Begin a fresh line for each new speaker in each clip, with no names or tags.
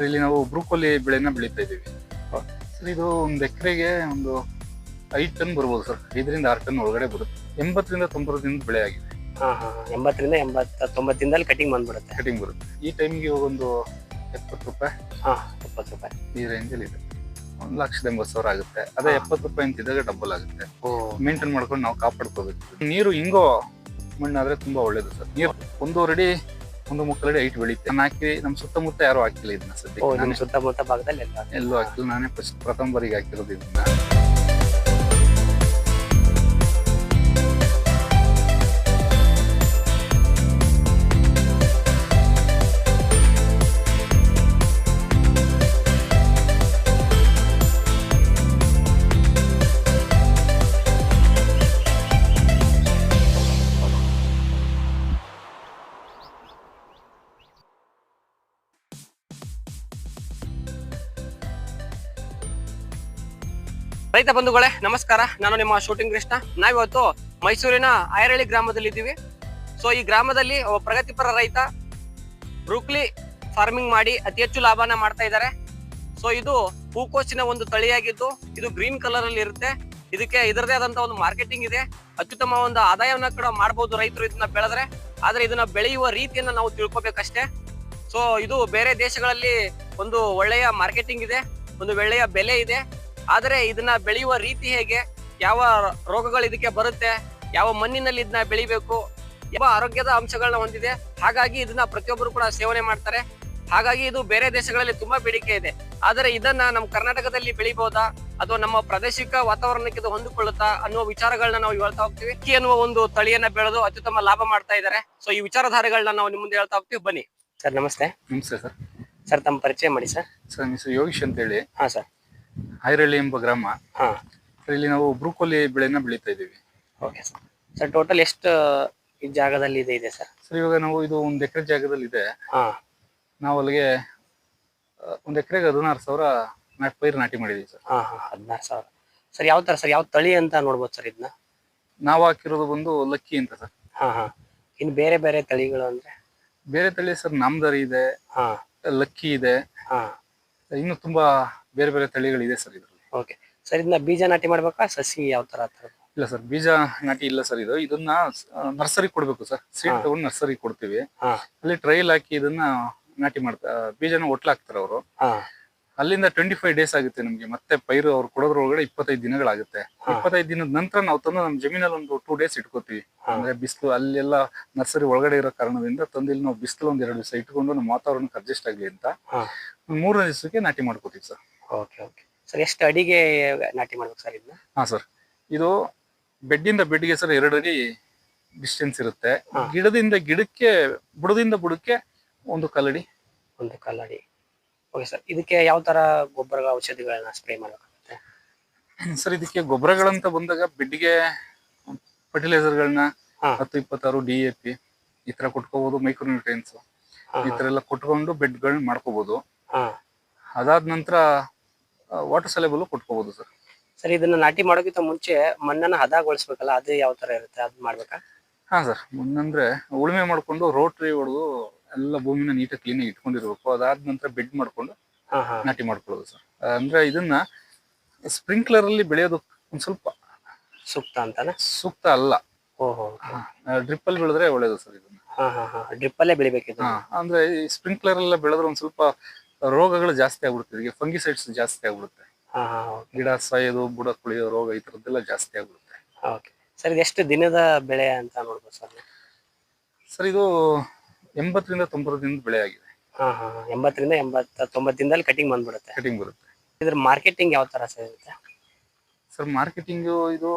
Sir ಇಲ್ಲಿ ನಾವು ಬ್ರೂಕೋಲಿ ಬೆಳೆನ ಬೆಳೀತಾ ಇದ್ದೀವಿ. ಸರ್ ಇದು ಒಂದು ಎಕರೆಗೆ ಒಂದು ಐದು ಟನ್ ಬರ್ಬೋದು ಸರ್. ಐದರಿಂದ ಆರು ಟನ್ ಒಳಗಡೆ ಬರುತ್ತೆ. ಎಂಬತ್ತರಿಂದ ತೊಂಬತ್ತು ದಿನದ ಬೆಳೆ ಆಗಿದೆ.
ಹಾ ಹಾ ಎಂಬತ್ತರಿಂದ ಎಂಬತ್ತ ತೊಂಬತ್ತಿಂದಲ್ಲಿ ಕಟಿಂಗ್ ಬಂದ್ಬಿಡುತ್ತೆ.
ಕಟಿಂಗ್ ಬರುತ್ತೆ. ಈ ಟೈಮ್ಗೆ ಒಂದು ಎಪ್ಪತ್ತು ರೂಪಾಯಿ
ಹಾಂ ಎಪ್ಪತ್ತು ರೂಪಾಯಿ.
ಈ ರೇಂಜಲ್ಲಿ ಇದೆ. ಒಂದು ಲಕ್ಷದ ಎಂಬತ್ತು ಸಾವಿರ ಆಗುತ್ತೆ. ಅದೇ. ಎಪ್ಪತ್ತು ರೂಪಾಯಿ ಅಂತಿದ್ದಾಗ ಡಬಲ್ ಆಗುತ್ತೆ. ಮೇಂಟೈನ್ ಮಾಡ್ಕೊಂಡು ನಾವು ಕಾಪಾಡ್ಕೋಬೇಕು. ನೀರು ಹಿಂಗೋ ಮಣ್ಣಾದ್ರೆ ತುಂಬಾ ಒಳ್ಳೇದು ಸರ್. ನೀರು ಒಂದೂವರೆ ಅಡಿ ಒಂದು ಮುಕ್ಕಲ್ ಅಡಿ ಹೈಟ್ ಬೆಳೀತೆ. ನಾನು ಹಾಕಿ ನಮ್ಮ ಸುತ್ತಮುತ್ತ ಯಾರು ಹಾಕಿಲ್ಲ ಇದನ್ನ ಸದ್ಯ
ಸುತ್ತಮುತ್ತ ಭಾಗದಲ್ಲಿ ಎಲ್ಲ
ಎಲ್ಲೂ ಹಾಕಿಲ್ಲ. ನಾನೇ ಫಸ್ಟ್ ಪ್ರಥಮ ಬಾರಿಗೆ ಹಾಕಿರೋದು ಇದನ್ನ.
ರೈತ ಬಂಧುಗಳೇ, ನಮಸ್ಕಾರ. ನಾನು ನಿಮ್ಮ ಶೂಟಿಂಗ್ ಕೃಷ್ಣ. ನಾವಿವತ್ತು ಮೈಸೂರಿನ ಐರಳ್ಳಿ ಗ್ರಾಮದಲ್ಲಿ ಇದ್ದೀವಿ ಸೊ ಈ ಗ್ರಾಮದಲ್ಲಿ ಒಬ್ಬ ಪ್ರಗತಿಪರ ರೈತ ಬ್ರೂಕ್ಲಿ ಫಾರ್ಮಿಂಗ್ ಮಾಡಿ ಅತಿ ಹೆಚ್ಚು ಲಾಭನ ಮಾಡ್ತಾ ಇದ್ದಾರೆ. ಸೊ ಇದು ಹೂಕೋಸಿನ ಒಂದು ತಳಿಯಾಗಿದ್ದು, ಇದು ಗ್ರೀನ್ ಕಲರ್ ಅಲ್ಲಿ ಇರುತ್ತೆ. ಇದಕ್ಕೆ ಇದರದೇ ಆದಂತ ಒಂದು ಮಾರ್ಕೆಟಿಂಗ್ ಇದೆ. ಅತ್ಯುತ್ತಮ ಒಂದು ಆದಾಯವನ್ನ ಕೂಡ ಮಾಡಬಹುದು ರೈತರು ಇದನ್ನ ಬೆಳೆದ್ರೆ. ಆದ್ರೆ ಇದನ್ನ ಬೆಳೆಯುವ ರೀತಿಯನ್ನ ನಾವು ತಿಳ್ಕೊಬೇಕಷ್ಟೇ. ಸೊ ಇದು ಬೇರೆ ದೇಶಗಳಲ್ಲಿ ಒಂದು ಒಳ್ಳೆಯ ಮಾರ್ಕೆಟಿಂಗ್ ಇದೆ. ಒಂದು ಒಳ್ಳೆಯ ಬೆಲೆ ಇದೆ. ಆದರೆ ಇದನ್ನ ಬೆಳೆಯುವ ರೀತಿ ಹೇಗೆ? ಯಾವ ರೋಗಗಳು ಇದಕ್ಕೆ ಬರುತ್ತೆ? ಯಾವ ಮಣ್ಣಿನಲ್ಲಿ ಇದನ್ನ ಬೆಳಿಬೇಕು? ಯಾವ ಆರೋಗ್ಯದ ಅಂಶಗಳನ್ನ ಹೊಂದಿದೆ? ಹಾಗಾಗಿ ಇದನ್ನ ಪ್ರತಿಯೊಬ್ಬರು ಕೂಡ ಸೇವನೆ ಮಾಡ್ತಾರೆ. ಹಾಗಾಗಿ ಇದು ಬೇರೆ ದೇಶಗಳಲ್ಲಿ ತುಂಬಾ ಬೇಡಿಕೆ ಇದೆ. ಆದರೆ ಇದನ್ನ ನಮ್ಮ ಕರ್ನಾಟಕದಲ್ಲಿ ಬೆಳಿಬಹುದಾ ಅಥವಾ ನಮ್ಮ ಪ್ರಾದೇಶಿಕ ವಾತಾವರಣಕ್ಕೆ ಇದು ಹೊಂದಿಕೊಳ್ಳುತ್ತಾ? ಅನ್ನುವ ವಿಚಾರಗಳನ್ನ ನಾವು ಹೇಳ್ತಾ ಹೋಗ್ತೀವಿ. ಅಕ್ಕಿ ಅನ್ನುವ ಒಂದು ತಳಿಯನ್ನ ಬೆಳೆದು ಅತ್ಯುತ್ತಮ ಲಾಭ ಮಾಡ್ತಾ ಇದ್ದಾರೆ. ಸೊ ಈ ವಿಚಾರಧಾರೆಗಳನ್ನ ನಾವು ನಿಮ್ಮ ಮುಂದೆ ಹೇಳ್ತಾ ಹೋಗ್ತೀವಿ. ಬನ್ನಿ. ಸರ್ ನಮಸ್ತೆ.
ನಮಸ್ತೆ ಸರ್.
ಸರ್ ತಮ್ಮ ಪರಿಚಯ ಮಾಡಿ ಸರ್.
ಸರ್ ಯೋಗೀಶ್ ಅಂತ ಹೇಳಿ
ಹಾ ಸರ್.
ಹೈರಳ್ಳಿ ಎಂಬ ಗ್ರಾಮ.
ಹಾ.
ಇಲ್ಲಿ ನಾವು ಬ್ರೂಕೋಲಿ ಬೆಳೆನ ಬೆಳೀತಾ ಇದ್ದೀವಿ.
Okay sir. ಸರ್ ಟೋಟಲ್ ಎಷ್ಟು ಈ ಜಾಗದಲ್ಲಿ ಇದೆ ಇದೆ ಸರ್?
ಸರ್ ಇವಾಗ ನಾವು ಇದು ಒಂದು ಎಕರೆ ಜಾಗದಲ್ಲಿ ಇದೆ.
ಹಾ.
ನಾವು ಅಲ್ಲಿಗೆ ಒಂದ್ ಒಂದು ಎಕರೆಗೆ ಹದಿನಾರು ಸಾವಿರ ನಾಟಿ ಪೈರು ನಾಟಿ ಮಾಡಿದೀವಿ ಸರ್.
ಹಾಂ ಹಾಂ ಹದಿನಾರು ಸಾವಿರ. ಸರ್ ಯಾವ ತರ ಸರ್ ಯಾವ ತಳಿ ಅಂತ ನೋಡ್ಬೋದು ಸರ್ ಇದನ್ನ?
ನಾವು ಹಾಕಿರೋದು ಬಂದು ಲಕ್ಕಿ ಅಂತ ಸರ್.
ಹಾಂ ಹಾಂ. ಇನ್ನು ಬೇರೆ ಬೇರೆ ತಳಿಗಳು ಅಂದ್ರೆ?
ಬೇರೆ ತಳಿ ಸರ್ ನಮ್ದರಿ ಇದೆ
ಹಾ.
ಲಕ್ಕಿ ಇದೆ.
ಹಾ.
ಇನ್ನು ತುಂಬಾ ಬೇರೆ ಬೇರೆ ತಳಿಗಳಿದೆ ಸರ್ ಇದರಲ್ಲಿ.
ಓಕೆ ಸರ್ ಇದನ್ನ ಬೀಜ ನಾಟಿ ಮಾಡ್ಬೇಕಾ? ಸಸಿ ಯಾವ ತರ
ಇಲ್ಲ ಸರ್ ಬೀಜ ನಾಟಿ ಇಲ್ಲ ಸರ್ ಇದು. ಇದನ್ನ ನರ್ಸರಿ ಕೊಡ್ಬೇಕು ಸರ್. ಸೀಡ್. ತಗೊಂಡು ನರ್ಸರಿ ಕೊಡ್ತೀವಿ. ಅಲ್ಲಿ ಟ್ರೈಲ್ ಹಾಕಿ ಇದನ್ನ ನಾಟಿ ಮಾಡ್ತಾ ಬೀಜನ ಒಟ್ಲಾಕ್ತಾರೆ ಅವರು. ಅಲ್ಲಿಂದ ಟ್ವೆಂಟಿ ಫೈವ್ ಡೇಸ್ ಆಗುತ್ತೆ ನಮಗೆ. ಮತ್ತೆ ಪೈರು ಅವ್ರು ಕೊಡೋದ್ರೊಳಗಡೆ ಇಪ್ಪತ್ತೈದು ದಿನಗಳಾಗುತ್ತೆ. ಇಪ್ಪತ್ತೈದು ದಿನದ ನಂತರ ನಾವು ತಂದು ನಮ್ಮ ಜಮೀನಲ್ಲಿ ಒಂದು ಟೂ ಡೇಸ್ ಇಟ್ಕೋತೀವಿ. ಅಂದ್ರೆ ಬಿಸಿಲು ಅಲ್ಲೆಲ್ಲ ನರ್ಸರಿ ಒಳಗಡೆ ಇರೋ ಕಾರಣದಿಂದ ತಂದು ಇಲ್ಲಿ ನಾವು ಬಿಸಿಲು ಒಂದ್ ಎರಡು ದಿವಸ ಇಟ್ಕೊಂಡು ನಮ್ಮ ವಾತಾವರಣಕ್ಕೆ ಅಡ್ಜಸ್ಟ್ ಆಗಲಿ ಅಂತ ಮೂರನೇ ದಿವಸಕ್ಕೆ ನಾಟಿ ಮಾಡ್ಕೋತೀವಿ ಸರ್.
Okay okay. ಸರ್ ಎಷ್ಟು ಅಡಿಗೆ ನಾಟಿ ಮಾಡ್ಬೇಕು ಸರ್ ಇದನ್ನ?
ಹಾ ಸರ್. ಇದು ಬೆಡ್ಡಿಂದ ಬೆಡ್ಗೆ ಸರ್ ಎರಡು ಅಡಿ ಡಿಸ್ಟೆನ್ಸ್ ಇರುತ್ತೆ. ಗಿಡದಿಂದ ಗಿಡಕ್ಕೆ ಬುಡದಿಂದ ಬುಡಕ್ಕೆ ಒಂದು ಕಲ್ಲಡಿ.
ಒಂದು ಕಲ್ಲಡಿ. ಓಕೆ ಸರ್ ಇದಕ್ಕೆ ಯಾವ ತರ ಗೊಬ್ಬರ ಔಷಧಿಗಳನ್ನ ಸ್ಪ್ರೇ ಮಾಡ್ಬೇಕಾಗುತ್ತೆ?
ಸರ್ ಇದಕ್ಕೆ ಗೊಬ್ಬರಗಳಂತ ಬಂದಾಗ ಬೆಡ್ಗೆ ಫರ್ಟಿಲೈಸರ್ಗಳನ್ನ
ಗಳನ್ನ
ಹತ್ತು ಇಪ್ಪತ್ತಾರು ಡಿ ಎ ಪಿ ಈ ತರ ಕೊಟ್ಕೋಬಹುದು ಮೈಕ್ರೋನ್ಯೂಟ್ರಿಯನ್ಸ್ ಈ ತರ ಎಲ್ಲ ಕೊಟ್ಕೊಂಡು ಬೆಡ್ಗಳನ್ನ ಮಾಡ್ಕೋಬಹುದು ಅದಾದ ನಂತರ ವಾಟರ್ ಸೆಲೆಬಲ್ ಕೊಟ್ಕೋಬಹುದು ಸರ್
ಸರ್ ಇದನ್ನ ನಾಟಿ ಮಾಡೋಕ್ಕಿಂತ ಮುಂಚೆ ಮಣ್ಣನ್ನ ಹದಗೊಳಿಸ್ಬೇಕಲ್ಲ ಅದು ಯಾವ ತರ ಇರುತ್ತೆ? ಅದ್ ಮಾಡ್ಬೇಕಾ?
ಹಾ ಸರ್ ಮುಂದಂದ್ರೆ ಉಳುಮೆ ಮಾಡ್ಕೊಂಡು ರೋಟ್ರಿ ಹೊಡೆದು ಎಲ್ಲ ಭೂಮಿನ ನೀಟಾಗಿ ಕ್ಲೀನ್ ಇಟ್ಕೊಂಡಿರ್ಬೇಕು. ಅದಾದ ನಂತರ ಬೆಡ್ ಮಾಡ್ಕೊಂಡು
ಹಾ ಹಾ.
ನಾಟಿ ಮಾಡ್ಕೊಳ್ಳೋದು ಸರ್. ಅಂದ್ರೆ ಇದನ್ನ ಸ್ಪ್ರಿಂಕ್ಲರ್ ಅಲ್ಲಿ ಬೆಳೆಯೋದು ಒಂದ್ ಸ್ವಲ್ಪ
ಸೂಕ್ತ ಅಂತಾನೆ?
ಸೂಕ್ತ ಅಲ್ಲ.
ಓಹೋ.
ಡ್ರಿಪ್ ಅಲ್ಲಿ ಬೆಳೆದ್ರೆ ಒಳ್ಳೇದು ಸರ್ ಇದನ್ನ.
ಹಾ ಹಾ ಹಾ. ಡ್ರಿಪ್ ಅಲ್ಲೇ ಬೆಳಿಬೇಕಿತ್ತು.
ಹಾ ಅಂದ್ರೆ ಈ ಸ್ಪ್ರಿಂಕ್ಲರ್ ಎಲ್ಲ ಬೆಳೆದ್ರೆ ಒಂದ್ ಸ್ವಲ್ಪ ರೋಗಗಳು ಜಾಸ್ತಿ ಆಗ್ಬಿಡುತ್ತೆ. ಇದಕ್ಕೆ ಫಂಗಿಸೈಡ್ಸ್ ಜಾಸ್ತಿ ಆಗ್ಬಿಡುತ್ತೆ.
ಹಾ ಹಾ
ಗಿಡ ಸಾಯೋದು ಬುಡ ಕುಳಿಯೋ ರೋಗ ಈ ತರದ್ದೆಲ್ಲ ಜಾಸ್ತಿ ಆಗ್ಬಿಡುತ್ತೆ.
ಸರ್ ಎಷ್ಟು ದಿನದ ಬೆಳೆ ಅಂತ ನೋಡ್ಬೋದು ಸರ್
ಸರ್ ಇದು ಎಂಬತ್ತರಿಂದ ತೊಂಬತ್ತು ದಿನದ ಬೆಳೆ ಆಗಿದೆ.
ಹಾ ಹಾ. ಎಂಬತ್ತರಿಂದ ಎಂಬತ್ತ ತೊಂಬತ್ತು ದಿನದಲ್ಲಿ ಕಟಿಂಗ್ ಬಂದ್ಬಿಡುತ್ತೆ.
ಕಟಿಂಗ್ ಬರುತ್ತೆ.
ಇದ್ರ ಮಾರ್ಕೆಟಿಂಗ್ ಯಾವ ತರ ಸರ್ ಇರುತ್ತೆ?
ಸರ್ ಮಾರ್ಕೆಟಿಂಗ್ ಇದು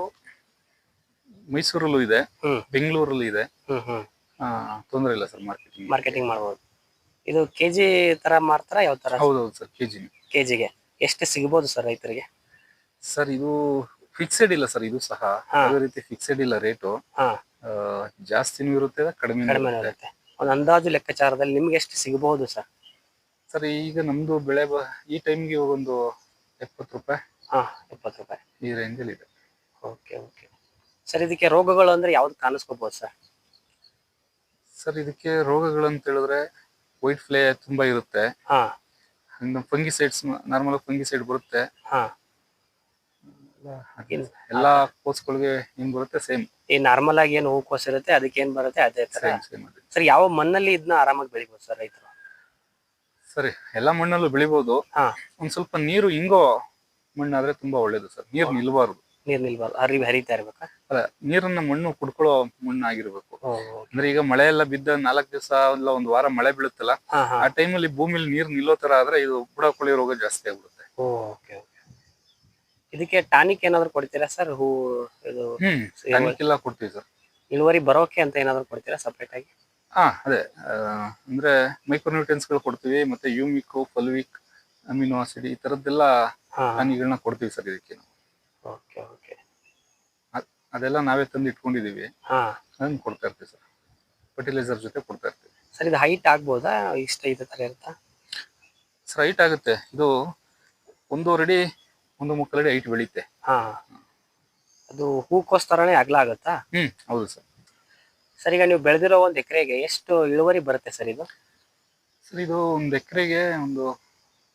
ಮೈಸೂರಲ್ಲೂ ಇದೆ
ಹ್ಮ್.
ಬೆಂಗಳೂರಲ್ಲೂ ಇದೆ.
ಹ್ಮ್ ಹ್ಮ್.
ತೊಂದರೆ ಇಲ್ಲ ಸರ್ ಮಾರ್ಕೆಟಿಂಗ್
ಮಾರ್ಕೆಟಿಂಗ್ ಮಾಡ್ಬೋದು. ಇದು ಕೆಜಿ ತರ ಮಾರ್ತಾರ ಯಾವ ತರ?
ಹೌದೌದು ಸರ್ ಕೆಜಿ
ಕೆಜಿಗೆ ಎಷ್ಟು ಸಿಗ್ಬೋದು ಸರ್ ರೈತರಿಗೆ?
ಸರ್ ಇದು ಫಿಕ್ಸೆಡ್ ಇಲ್ಲ ಸರ್ ಇದು ಸಹ.
ಹಾ.
ಯಾವುದೇ ರೀತಿ ಫಿಕ್ಸೆಡ್ ಇಲ್ಲ ರೇಟು
ಹಾ.
ಜಾಸ್ತಿನೂ ಇರುತ್ತೆ ಕಡಿಮೆ
ಕಡಿಮೆ
ಇರುತ್ತೆ.
ಒಂದು ಅಂದಾಜು ಲೆಕ್ಕಾಚಾರದಲ್ಲಿ ನಿಮ್ಗೆ ಎಷ್ಟು ಸಿಗಬಹುದು ಸರ್?
ಸರ್ ಈಗ ನಮ್ದು ಬೆಳೆ ಬ- ಈ ಟೈಮ್ಗೆ ಇವಾಗ ಒಂದು ಎಪ್ಪತ್ತು ರೂಪಾಯಿ.
ಹಾ ಎಪ್ಪತ್ತು ರೂಪಾಯಿ.
ಈ ರೇಂಜಲ್ಲಿ ಇದೆ.
Okay okay. ಸರ್ ಇದಕ್ಕೆ ರೋಗಗಳು ಅಂದ್ರೆ ಯಾವ್ದು ಕಾಣಿಸ್ಕೋಬಹುದು ಸರ್?
ಸರ್ ಇದಕ್ಕೆ ರೋಗಗಳಂತ ಹೇಳಿದ್ರೆ ವೈಟ್ ಫ್ಲೇ ತುಂಬಾ ಇರುತ್ತೆ.
ಹಾ.
ಫಂಗಿಸೈಡ್ಸ್ ನಾರ್ಮಲ್ ಫಂಗಿಸೈಡ್ ಬರುತ್ತೆ.
ಹಾ.
ಎಲ್ಲಾ ಕೋಸ್ಗಳಿಗೆ ಏನ್ ಬರುತ್ತೆ ಸೇಮ್
ಈ ನಾರ್ಮಲ್ ಆಗಿ ಏನ್ ಹೂಕೋಸ್ ಇರುತ್ತೆ ಅದಕ್ಕೆ ಏನ್ ಬರುತ್ತೆ ಅದೇ ತರ.
ಸೇಮ್ ಸೇಮ್ ಅದೇ.
ಸರ್ ಯಾವ ಮಣ್ಣಲ್ಲಿ ಇದನ್ನ ಆರಾಮಾಗಿ ಬೆಳಿಬೋದು ಸರ್ ರೈತರು?
ಸರಿ ಎಲ್ಲಾ ಮಣ್ಣಲ್ಲೂ ಬೆಳಿಬಹುದು
ಹಾ.
ಒಂದ್ ಸ್ವಲ್ಪ ನೀರು ಹಿಂಗೋ ಮಣ್ಣಾದ್ರೆ ತುಂಬಾ ಒಳ್ಳೇದು ಸರ್. ನೀರ್ ನಿಲ್ಬಾರ್ದು.
ನೀರ್ ನಿಲ್ಬಾರ್ದು. ಹರಿವಿ ಹರಿತಾ ಇರ್ಬೇಕಾ?
ಅಲ್ಲ ನೀರನ್ನ ಮಣ್ಣು ಕುಡ್ಕೊಳ್ಳೋ ಮಣ್ಣು ಆಗಿರ್ಬೇಕು ಅಂದ್ರೆ ಈಗ ಮಳೆ ಎಲ್ಲ ಬಿದ್ದ ನಾಲ್ಕು ದಿವಸ ಇಲ್ಲ ಒಂದ್ ವಾರ ಮಳೆ ಬೀಳುತ್ತಲ್ಲ
ಆ ಟೈಮ್
ಆ ಟೈಮಲ್ಲಿ ಭೂಮಿಲಿ ನೀರ್ ನಿಲ್ಲೋ ತರ ಆದ್ರೆ ಇದು ಬುಡ ಕೊಳಿ ರೋಗ ಜಾಸ್ತಿ ಆಗ್ಬಿಡುತ್ತೆ.
ಓ ಇದಕ್ಕೆ ಟಾನಿಕ್ ಏನಾದ್ರು ಕೊಡ್ತೀರಾ ಸರ್? ಹೂ ಇದು
ಎಲ್ಲ ಕೊಡ್ತೀವಿ ಸರ್.
ಇಳುವರಿ ಬರೋಕೆ ಅಂತ ಏನಾದ್ರು ಕೊಡ್ತೀರಾ ಸಪ್ರೇಟ್ ಆಗಿ?
ಹಾ ಅದೇ ಅಂದ್ರೆ ಮೈಕ್ರೋನ್ಯೂಟ್ರಿಯನ್ಸ್ಗಳು ಕೊಡ್ತೀವಿ ಮತ್ತೆ ಯೂಮಿಕ್ ಫಲ್ವಿಕ್ ಅಮಿನೋ ಆಸಿಡ್ ಈ ತರದ್ದೆಲ್ಲ
ಟಾನಿಕ್ಗಳನ್ನ
ಹಾನಿಗಳನ್ನ ಕೊಡ್ತೀವಿ ಸರ್ ಇದಕ್ಕೆ ನಾವು.
Okay okay.
ಅದೆಲ್ಲ ನಾವೇ ತಂದು ಇಟ್ಕೊಂಡಿದೀವಿ ಅದನ್ನ ಕೊಡ್ತಾ ಇರ್ತೀವಿ ಸರ್. ಫರ್ಟಿಲೈಸರ್ ಜೊತೆ ಕೊಡ್ತಾ ಇರ್ತೀವಿ.
ಸರ್ ಇದು ಹೈಟ್ ಆಗ್ಬೋದಾ? ಇಷ್ಟ ಇದೆ ತರ ಇರುತ್ತಾ?
ಸರ್ ಹೈಟ್ ಆಗುತ್ತೆ. ಇದು ಒಂದೂವರೆ ಅಡಿ ಒಂದು ಮುಕ್ಕಾಲು ಅಡಿ ಹೈಟ್ ಬೆಳೀತೆ.
ಹಾ. ಅದು ಹೂಕೋಸ್ ತರನೇ ಅಗ್ಲ ಆಗುತ್ತಾ?
ಹ್ಮ್ ಹೌದು ಸರ್.
ಸರ್ ಈಗ ನೀವು ಬೆಳೆದಿರೋ ಒಂದು ಎಕರೆಗೆ ಎಷ್ಟು ಇಳುವರಿ ಬರುತ್ತೆ ಸರ್ ಇದು?
ಸರ್ ಇದು ಒಂದು ಎಕರೆಗೆ ಒಂದು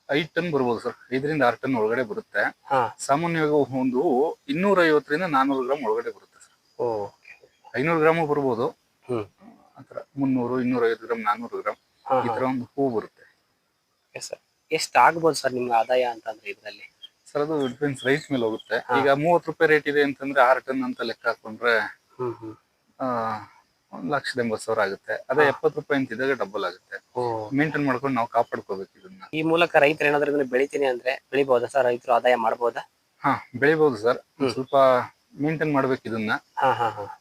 ಐದು ಟನ್ ಬರ್ಬೋದು ಸರ್. ಐದರಿಂದ ಆರು ಟನ್ ಒಳಗಡೆ ಬರುತ್ತೆ.
ಹಾ.
ಸಾಮಾನ್ಯವಾಗಿ ಒಂದು ಇನ್ನೂರ ಐವತ್ತರಿಂದ ನಾನ್ನೂರು ಗ್ರಾಮ್ ಒಳಗಡೆ ಬರುತ್ತೆ ಸರ್. ಐನೂರು ಗ್ರಾಮು ಬರ್ಬೋದು.
ಹ್ಮ್.
ಆತರ ಮುನ್ನೂರು ಇನ್ನೂರ ಐವತ್ತು ಗ್ರಾಮ್ ನಾನ್ನೂರು ಗ್ರಾಮ್
ಹಾ
ಈ ತರ ಒಂದು ಹೂ ಬರುತ್ತೆ.
ಸರ್ ಎಷ್ಟು ಆಗ್ಬೋದು ಸರ್ ನಿಮ್ಗೆ ಆದಾಯ ಅಂತಂದ್ರೆ ಇದರಲ್ಲಿ?
ಸರ್ ಅದು ಡಿಪೆಂಡ್ಸ್ ರೈಸ್ ಮೇಲೆ ಹೋಗುತ್ತೆ. ಈಗ ಮೂವತ್ತು ರೂಪಾಯಿ ರೇಟ್ ಇದೆ ಅಂತಂದ್ರೆ ಆರು ಟನ್ ಅಂತ ಲೆಕ್ಕ ಹಾಕೊಂಡ್ರೆ ಒಂದ್ ಲಕ್ಷದ ಎಂಬತ್ತು ಸಾವಿರ ಆಗುತ್ತೆ. ಅದೇ ಎಪ್ಪತ್ತು ರೂಪಾಯಿ ಅಂತ ಇದ್ದಾಗ ಡಬಲ್ ಆಗುತ್ತೆ. ಮೇಂಟೈನ್ ಮಾಡ್ಕೊಂಡು ನಾವು ಕಾಪಾಡ್ಕೋಬೇಕು ಇದನ್ನ.
ಈ ಮೂಲಕ ರೈತರು ಏನಾದ್ರು ಇದನ್ನ ಬೆಳಿತೀನಿ ಅಂದ್ರೆ ಬೆಳಿಬಹುದಾ ಸರ್? ರೈತರು ಆದಾಯ ಮಾಡಬಹುದಾ?
ಹಾ ಬೆಳಿಬಹುದು ಸರ್. ಸ್ವಲ್ಪ ಮೇಂಟೈನ್ ಮಾಡ್ಬೇಕು ಇದನ್ನ.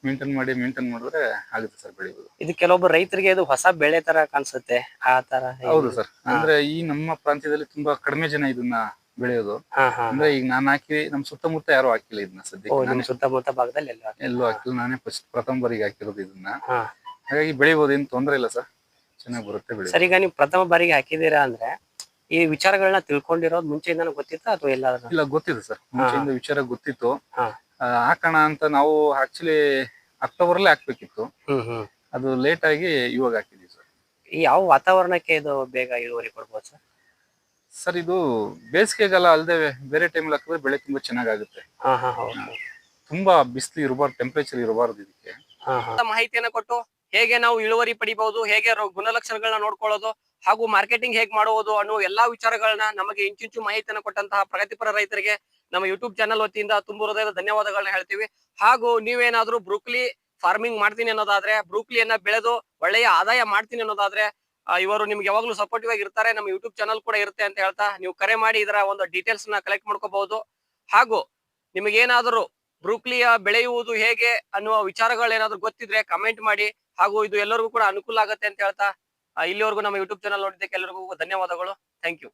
ಮೇಂಟೈನ್ ಮಾಡಿ ಮೇಂಟೈನ್ ಮಾಡಿದ್ರೆ ಆಗುತ್ತೆ ಸರ್ ಬೆಳಿಬಹುದು
ಇದು ಕೆಲವೊಬ್ಬ ರೈತರಿಗೆ ಇದು ಹೊಸ ಬೆಳೆ ತರ ಕಾಣಿಸುತ್ತೆ ಆ ತರ
ಹೌದು ಸರ್. ಅಂದ್ರೆ ಈ ನಮ್ಮ ಪ್ರಾಂತ್ಯದಲ್ಲಿ ತುಂಬಾ ಕಡಿಮೆ ಜನ ಇದನ್ನ ಬೆಳೆಯೋದು. ಅಂದ್ರೆ ಈಗ ನಾನು ಹಾಕಿ ನಮ್ ಸುತ್ತಮುತ್ತ ಯಾರು ಹಾಕಿಲ್ಲ ಇದನ್ನ
ಸದ್ಯ
ಸದ್ಯಕ್ಕೆ ನಾನೇ
ಸುತ್ತಮುತ್ತ ಭಾಗದಲ್ಲಿ ಎಲ್ಲ
ಎಲ್ಲೂ ಹಾಕಿಲ್ಲ ನಾನೇ ಫಸ್ಟ್ ಪ್ರಥಮ ಬಾರಿಗೆ ಹಾಕಿರೋದು ಇದನ್ನ. ಹಾಗಾಗಿ ಬೆಳಿಬೋದು ಏನು ತೊಂದ್ರೆ ಇಲ್ಲ ಸರ್. ಚೆನ್ನಾಗಿ ಬರುತ್ತೆ ಸರಿ
ಸರ್ ಈಗ ನೀವು ಪ್ರಥಮ ಬಾರಿಗೆ ಹಾಕಿದೀರಾ ಅಂದ್ರೆ ಈ ವಿಚಾರಗಳನ್ನ ತಿಳ್ಕೊಂಡಿರೋದು ಮುಂಚೆಯಿಂದನೂ ಗೊತ್ತಿತ್ತು ಅಥವಾ ಎಲ್ಲ
ಇಲ್ಲ ಗೊತ್ತಿದೆ ಸರ್. ಮುಂಚೆಯಿಂದ ವಿಚಾರ ಗೊತ್ತಿತ್ತು. ಹಾಕೋಣ ಅಂತ ನಾವು ಆಕ್ಚುಲಿ ಅಕ್ಟೋಬರ್ಲೇ ಹಾಕ್ಬೇಕಿತ್ತು. ಅದು ಲೇಟ್ ಆಗಿ ಇವಾಗ ಹಾಕಿದೀವಿ ಸರ್.
ಈ ಯಾವ ವಾತಾವರಣಕ್ಕೆ ಇದು ಬೇಗ ಇಳುವರಿ ಕೊಡ್ಬೋದು ಸರ್?
ಸರ್ ಇದು ಬೇಸಿಗೆಗಾಲ ಅಲ್ಲದೆ ಬೇರೆ ಟೈಮ್ ಹಾಕಿದ್ರೆ ಬೆಳೆ ತುಂಬಾ ಚೆನ್ನಾಗಾಗುತ್ತೆ.
ಹಾ ಹಾ ಹೌದು
ತುಂಬಾ ಬಿಸಿಲು ಇರಬಾರ್ದು ಟೆಂಪರೇಚರ್ ಇರಬಾರ್ದು ಇದಕ್ಕೆ.
ಹಾ ಹಾ. ಮಾಹಿತಿಯನ್ನ ಕೊಟ್ಟು ಹೇಗೆ ನಾವು ಇಳುವರಿ ಪಡಿಬಹುದು ಹೇಗೆ ರೋ- ಗುಣಲಕ್ಷಣಗಳನ್ನ ನೋಡ್ಕೊಳ್ಳೋದು ಹಾಗೂ ಮಾರ್ಕೆಟಿಂಗ್ ಹೇಗೆ ಮಾಡುವುದು ಅನ್ನೋ ಎಲ್ಲಾ ವಿಚಾರಗಳನ್ನ ನಮಗೆ ಇಂಚಿಂಚು ಮಾಹಿತಿಯನ್ನ ಕೊಟ್ಟಂತಹ ಪ್ರಗತಿಪರ ರೈತರಿಗೆ ನಮ್ಮ ಯೂಟ್ಯೂಬ್ ಚಾನಲ್ ವತಿಯಿಂದ ತುಂಬ ಹೃದಯದ ಧನ್ಯವಾದಗಳನ್ನ ಹೇಳ್ತೀವಿ. ಹಾಗೂ ನೀವೇನಾದ್ರೂ ಬ್ರೂಕ್ಲಿ ಫಾರ್ಮಿಂಗ್ ಮಾಡ್ತೀನಿ ಅನ್ನೋದಾದ್ರೆ ಬ್ರೂಕ್ಲಿಯನ್ನ ಬೆಳೆದು ಒಳ್ಳೆಯ ಆದಾಯ ಮಾಡ್ತೀನಿ ಅನ್ನೋದಾದ್ರೆ ಇವರು ನಿಮ್ಗೆ ಯಾವಾಗ್ಲೂ ಸಪೋರ್ಟಿವ್ ಆಗಿ ಇರ್ತಾರೆ. ನಮ್ಮ ಯೂಟ್ಯೂಬ್ ಚಾನಲ್ ಕೂಡ ಇರುತ್ತೆ ಅಂತ ಹೇಳ್ತಾ ನೀವು ಕರೆ ಮಾಡಿ ಇದರ ಒಂದು ಡೀಟೇಲ್ಸ್ನ ಕಲೆಕ್ಟ್ ಮಾಡ್ಕೋಬಹುದು. ಹಾಗೂ ನಿಮಗೇನಾದರೂ ಬ್ರೂಕ್ಲಿಯ ಬೆಳೆಯುವುದು ಹೇಗೆ ಅನ್ನುವ ವಿಚಾರಗಳೇನಾದ್ರೂ ಗೊತ್ತಿದ್ರೆ ಕಮೆಂಟ್ ಮಾಡಿ. ಹಾಗೂ ಇದು ಎಲ್ಲರಿಗೂ ಕೂಡ ಅನುಕೂಲ ಆಗುತ್ತೆ ಅಂತ ಹೇಳ್ತಾ ಇಲ್ಲಿವರೆಗೂ ನಮ್ಮ ಯೂಟ್ಯೂಬ್ ಚಾನಲ್ ನೋಡಿದ್ದಕ್ಕೆ ಎಲ್ಲರಿಗೂ ಧನ್ಯವಾದಗಳು. Thank you